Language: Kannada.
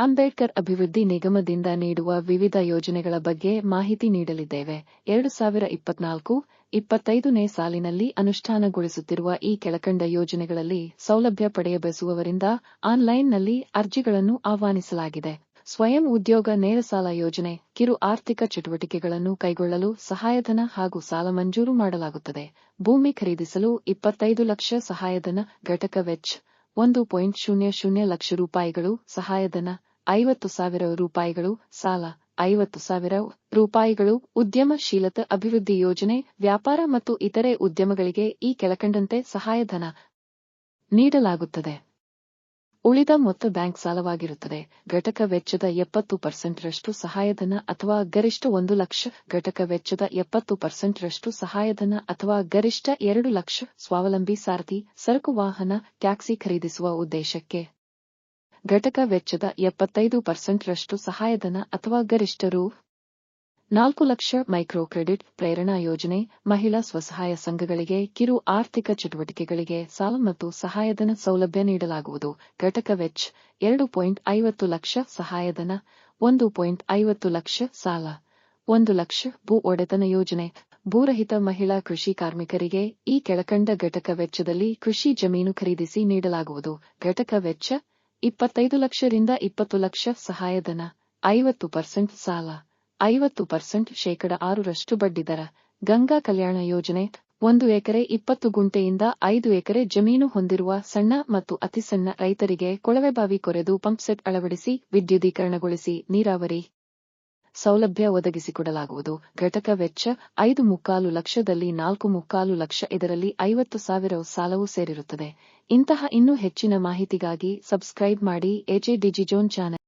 ಅಂಬೇಡ್ಕರ್ ಅಭಿವೃದ್ಧಿ ನಿಗಮದಿಂದ ನೀಡುವ ವಿವಿಧ ಯೋಜನೆಗಳ ಬಗ್ಗೆ ಮಾಹಿತಿ ನೀಡಲಿದ್ದೇವೆ. ಎರಡು ಸಾವಿರ ಇಪ್ಪತ್ನಾಲ್ಕು, ಇಪ್ಪತ್ತೈದನೇ ಸಾಲಿನಲ್ಲಿ ಅನುಷ್ಠಾನಗೊಳಿಸುತ್ತಿರುವ ಈ ಕೆಳಕಂಡ ಯೋಜನೆಗಳಲ್ಲಿ ಸೌಲಭ್ಯ ಪಡೆಯಬಯಸುವವರಿಂದ ಆನ್ಲೈನ್ನಲ್ಲಿ ಅರ್ಜಿಗಳನ್ನು ಆಹ್ವಾನಿಸಲಾಗಿದೆ. ಸ್ವಯಂ ಉದ್ಯೋಗ ನೇರ ಸಾಲ ಯೋಜನೆ, ಕಿರು ಆರ್ಥಿಕ ಚಟುವಟಿಕೆಗಳನ್ನು ಕೈಗೊಳ್ಳಲು ಸಹಾಯಧನ ಹಾಗೂ ಸಾಲ ಮಂಜೂರು ಮಾಡಲಾಗುತ್ತದೆ. ಭೂಮಿ ಖರೀದಿಸಲು ಇಪ್ಪತ್ತೈದು ಲಕ್ಷ ಸಹಾಯಧನ ಘಟಕ ವೆಚ್ಚ ಒಂದು ಪಾಯಿಂಟ್ ಶೂನ್ಯ ಶೂನ್ಯ ಲಕ್ಷ ರೂಪಾಯಿಗಳು ಸಹಾಯಧನ ಐವತ್ತು ಸಾವಿರ ರೂಪಾಯಿಗಳು ಸಾಲ, ಐವತ್ತು ಸಾವಿರ ರೂಪಾಯಿಗಳು ಉದ್ಯಮಶೀಲತಾ ಅಭಿವೃದ್ಧಿ ಯೋಜನೆ, ವ್ಯಾಪಾರ ಮತ್ತು ಇತರೆ ಉದ್ಯಮಗಳಿಗೆ ಈ ಕೆಳಕಂಡಂತೆ ಸಹಾಯಧನ ನೀಡಲಾಗುತ್ತದೆ. ಉಳಿದ ಮೊತ್ತ ಬ್ಯಾಂಕ್ ಸಾಲವಾಗಿರುತ್ತದೆ. ಘಟಕ ವೆಚ್ಚದ ಎಪ್ಪತ್ತು ಪರ್ಸೆಂಟ್ರಷ್ಟು ಸಹಾಯಧನ ಅಥವಾ ಗರಿಷ್ಠ ಒಂದು ಲಕ್ಷ ಘಟಕ ವೆಚ್ಚದ ಎಪ್ಪತ್ತು ಪರ್ಸೆಂಟ್ರಷ್ಟು ಸಹಾಯಧನ ಅಥವಾ ಗರಿಷ್ಠ ಎರಡು ಲಕ್ಷ ಸ್ವಾವಲಂಬಿ ಸಾರಥಿ, ಸರಕು ವಾಹನ, ಟ್ಯಾಕ್ಸಿ ಖರೀದಿಸುವ ಉದ್ದೇಶಕ್ಕೆ ಘಟಕ ವೆಚ್ಚದ ಎಪ್ಪತ್ತೈದು ಪರ್ಸೆಂಟ್ರಷ್ಟು ಸಹಾಯಧನ ಅಥವಾ ಗರಿಷ್ಠ ರೂ. ನಾಲ್ಕು ಲಕ್ಷ ಮೈಕ್ರೋ ಕ್ರೆಡಿಟ್ ಪ್ರೇರಣಾ ಯೋಜನೆ, ಮಹಿಳಾ ಸ್ವಸಹಾಯ ಸಂಘಗಳಿಗೆ ಕಿರು ಆರ್ಥಿಕ ಚಟುವಟಿಕೆಗಳಿಗೆ ಸಾಲ ಮತ್ತು ಸಹಾಯಧನ ಸೌಲಭ್ಯ ನೀಡಲಾಗುವುದು. ಘಟಕ ವೆಚ್ಚ ಎರಡು ಐವತ್ತು ಲಕ್ಷ ಸಹಾಯಧನ, ಒಂದು ಪಾಯಿಂಟ್ ಐವತ್ತು ಲಕ್ಷ ಸಾಲ, ಒಂದು ಲಕ್ಷ ಭೂ ಒಡೆತನ ಯೋಜನೆ. ಭೂರಹಿತ ಮಹಿಳಾ ಕೃಷಿ ಕಾರ್ಮಿಕರಿಗೆ ಈ ಕೆಳಕಂಡ ಘಟಕ ವೆಚ್ಚದಲ್ಲಿ ಕೃಷಿ ಜಮೀನು ಖರೀದಿಸಿ ನೀಡಲಾಗುವುದು. ಘಟಕ ವೆಚ್ಚ ಇಪ್ಪತ್ತೈದು ಲಕ್ಷರಿಂದ ಇಪ್ಪತ್ತು ಲಕ್ಷ ಸಹಾಯಧನ, ಐವತ್ತು ಪರ್ಸೆಂಟ್ ಸಾಲ, ಐವತ್ತು ಪರ್ಸೆಂಟ್ ಶೇಕಡ ಆರರಷ್ಟು ಬಡ್ಡಿದರ ಗಂಗಾ ಕಲ್ಯಾಣ ಯೋಜನೆ, ಒಂದು ಎಕರೆ ಇಪ್ಪತ್ತು ಗುಂಟೆಯಿಂದ ಐದು ಎಕರೆ ಜಮೀನು ಹೊಂದಿರುವ ಸಣ್ಣ ಮತ್ತು ಅತಿಸಣ್ಣ ರೈತರಿಗೆ ಕೊಳವೆಬಾವಿ ಕೊರೆದು ಪಂಪ್ಸೆಟ್ ಅಳವಡಿಸಿ ವಿದ್ಯುದೀಕರಣಗೊಳಿಸಿ ನೀರಾವರಿ. ಸೌಲಭ್ಯ ಒದಗಿಸಿಕೊಡಲಾಗುವುದು ಘಟಕ ವೆಚ್ಚ ಐದು ಮುಕ್ಕಾಲು ಲಕ್ಷದಲ್ಲಿ ನಾಲ್ಕು ಮುಕ್ಕಾಲು ಲಕ್ಷ ಇದರಲ್ಲಿ ಐವತ್ತು ಸಾವಿರ ಸಾಲವೂ ಸೇರಿರುತ್ತದೆ. ಇಂತಹ ಇನ್ನೂ ಹೆಚ್ಚಿನ ಮಾಹಿತಿಗಾಗಿ ಸಬ್ಸ್ಕ್ರೈಬ್ ಮಾಡಿ ಎಜೆ ಡಿಜಿಜೋನ್ ಚಾನೆಲ್.